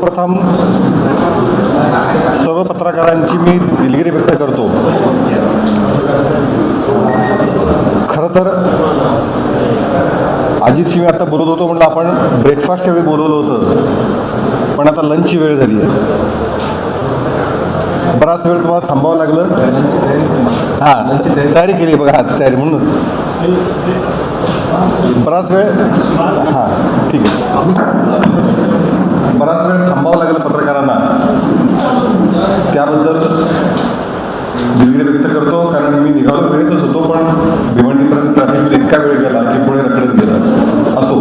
प्रथम सर्व पत्रकारांची मी दिलगिरी व्यक्त करतो. खरं तर अजितशी मी आता बोलत होतो म्हणलं आपण ब्रेकफास्टच्या वेळी बोलवलं होतं. पण आता लंचची वेळ झाली आहे. बराच वेळ तुम्हाला थांबावं लागलं. हां तयारी केली बघा हां तयारी म्हणूनच. बराच वेळ हां ठीक आहे. बराच वेळ थांबावं लागलं पत्रकारांना. त्याबद्दल दिलगिरी व्यक्त करतो कारण मी निघालो वेळेतच होतो पण भिवंडीपर्यंत ट्रॅफिक इतका वेळ गेला की पुढे रखडत गेला. असो.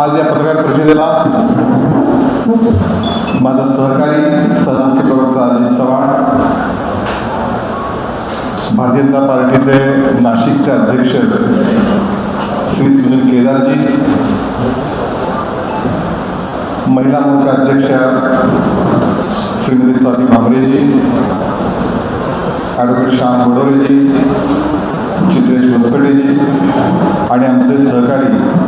आज या पत्रकार परिषदेला माझा सहकारी सहमुख्य प्रवक्ता अजित चव्हाण भारतीय जनता पार्टीचे नाशिकचे अध्यक्ष श्री सुनील केदारजी महिला मोर्चा अध्यक्ष श्रीमती स्वाती भामरेजी ॲडव्होकेट श्याम गोडोरेजी चित्रेश वसपटेजी आणि आमचे सहकारी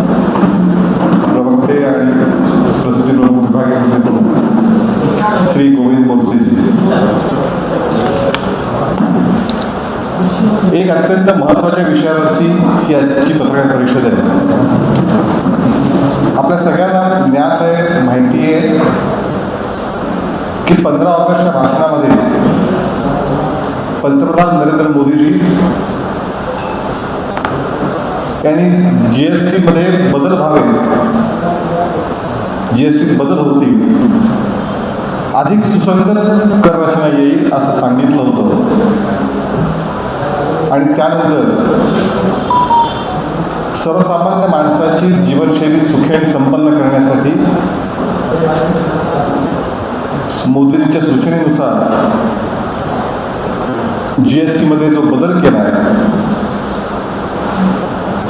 एक अत्यंत महत्त्वाच्या विषयावरती ही आजची पत्रकार परिषद आहे. आपल्या सगळ्यांना ज्ञात आहे माहिती आहे की पंधरा ऑगस्टच्या भाषणामध्ये पंतप्रधान नरेंद्र मोदीजी यांनी जी एस टीमध्ये बदल व्हावे जी एस टीत बदल होतील अधिक सुसंगत कर रचना येईल असं सांगितलं होतं. आणि त्यानंतर सर्वसामान्य माणसाची जीवनशैली सुखी आणि संपन्न करण्यासाठी मोदीजीच्या सूचनेनुसार जी एस टीमध्ये जो बदल केला आहे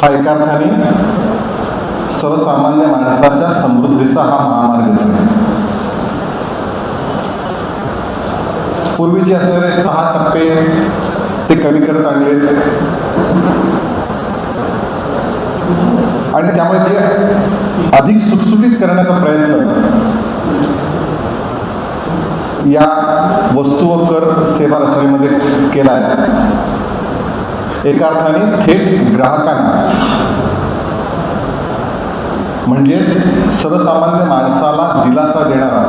हा एका अर्थाने सर्वसामान्य माणसाच्या समृद्धीचा हा महामार्गच आहे. पूर्वी जे असणारे सहा टप्पे ते कमी करत आणलेत आणि त्यामुळे ते अधिक सुटसुटीत करण्याचा प्रयत्न. या वस्तू व कर सेवा रचनेमध्ये केला आहे एका अर्थाने थेट ग्राहकांना. म्हणजेच सर्वसामान्य माणसाला दिलासा देणारा.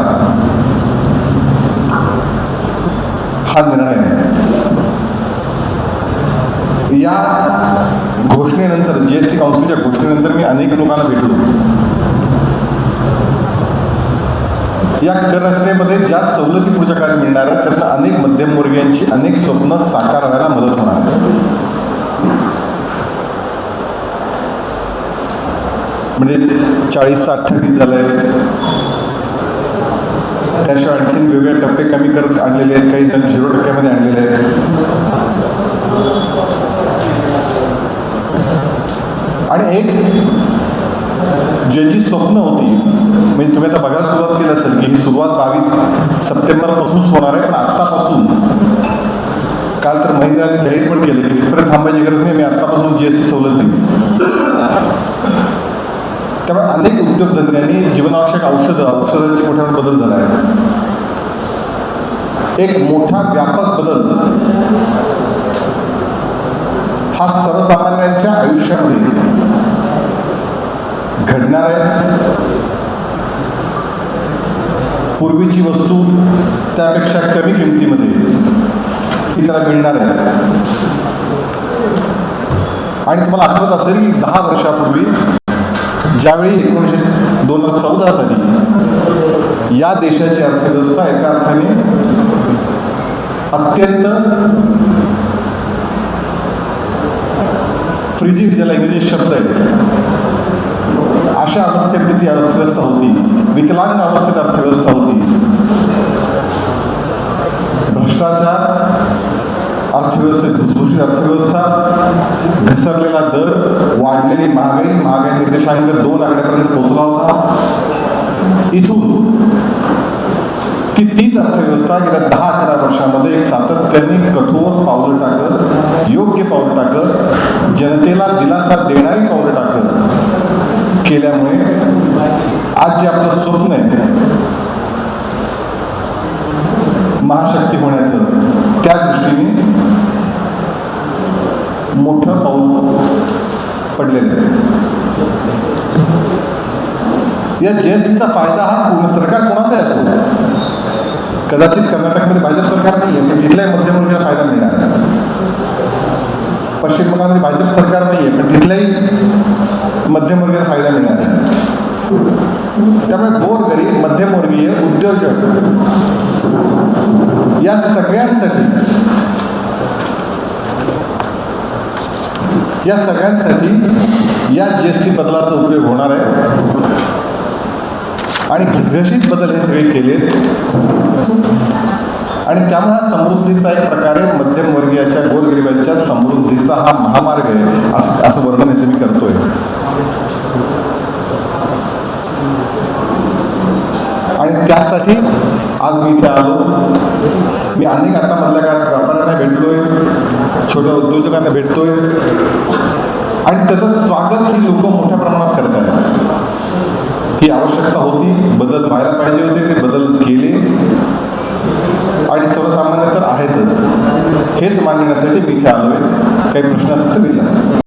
हा निर्णय. आहे या घोषणेनंतर जी एस टी काउन्सिलच्या घोषणेनंतर मी अनेक लोकांना भेटलो. या कर रचनेमध्ये ज्या सवलती पुढच्या काळात मिळणार आहेत त्यातनं अनेक मध्यमवर्गीयांची अनेक स्वप्न साकार व्हायला मदत होणार आहे. म्हणजे चाळीसचा अठ्ठावीस झालंय. त्याशिवाय आणखीन वेगवेगळे टप्पे कमी करत आणलेले आहेत काही जण झिरो टक्क्यामध्ये आणलेले आहेत. आणि एक ज्याची स्वप्न होती म्हणजे तुम्ही आता बघायला सुरुवात केली असेल की ही सुरुवात बावीस सप्टेंबरपासूनच होणार आहे पण आत्तापासून काल तर महिंद्राने जाहीर पण केलं की तिथपर्यंत थांबायची गरज नाही मी आत्तापासून जीएसटी एस सवलत दिली त्यामुळे अनेक उद्योगधंद्यांनी जीवनावश्यक औषधं औषधांची मोठ्या बदल झाला आहे. एक मोठा व्यापक बदल हा सर्वसामान्यांच्या आयुष्यामध्ये घडणार आहे. पूर्वीची वस्तू त्यापेक्षा कमी किमतीमध्ये इतरा मिळणार आहे. आणि तुम्हाला आठवत असेल की दहा वर्षापूर्वी ज्यावेळी एकोणीसशे दोन हजार चौदा साली या देशाची अर्थव्यवस्था एका अर्थाने अत्यंत फ्रिजिड ज्याला इंग्रजी शब्द आहे अशा अवस्थेमध्ये ती अर्थव्यवस्था होती विकलांग अवस्थेत अर्थव्यवस्था होती भ्रष्टाचार अर्थव्यवस्थेत धुसफुशीत अर्थव्यवस्था घसरलेला दर वाढलेली महागाई महागाई निर्देशांक दोन आकड्यापर्यंत पोहोचला होता इथून ती तीच अर्थव्यवस्था गेल्या दहा अकरा वर्षामध्ये एक सातत्याने कठोर पावलं टाकत योग्य पावलं टाकत जनतेला दिलासा देणारी पावलं टाकत केल्यामुळे आज जे आपलं स्वप्न आहे महाशक्ती होण्याचं त्या दृष्टीने मोठं पाऊल पडलेलं आहे. या जीएसटीचा फायदा हा पूर्ण सरकार कोणाचाही असो. कदाचित कर्नाटकमध्ये भाजप सरकार नाही आहे पण तिथल्याही मध्यमवर्गीय फायदा मिळणार. पश्चिम बंगालमध्ये भाजप सरकार नाही आहे पण तिथल्याही मध्यमवर्गीय फायदा मिळणार आहे. त्यामुळे गोरगरीब मध्यमवर्गीय उद्योजक या सगळ्यांसाठी या सगळ्यांसाठी या जी एस टी बदलाचा उपयोग होणार आहे. आणि घसघशीत बदल हे सगळे केले आणि त्यामुळे हा समृद्धीचा एक प्रकारे मध्यमवर्गीयाच्या गोरगरिबांच्या समृद्धीचा हा महामार्ग आहे. असं असं वर्णन याचे मी करतोय. आणि त्यासाठी आज मी इथे आलो. मी अनेक आता मधल्या काळात व्यापाऱ्यांना भेटलोय. छोट्या उद्योजकांना भेटतोय. आणि त्याचं स्वागत ही लोक मोठ्या प्रमाणात करत आहेत ही आवश्यकता होती. बदल व्हायला पाहिजे होते ते बदल केले आणि सर्वसामान्य मांडण्यासाठी मी इथे आहे काही प्रश्न असतील तर विचारा.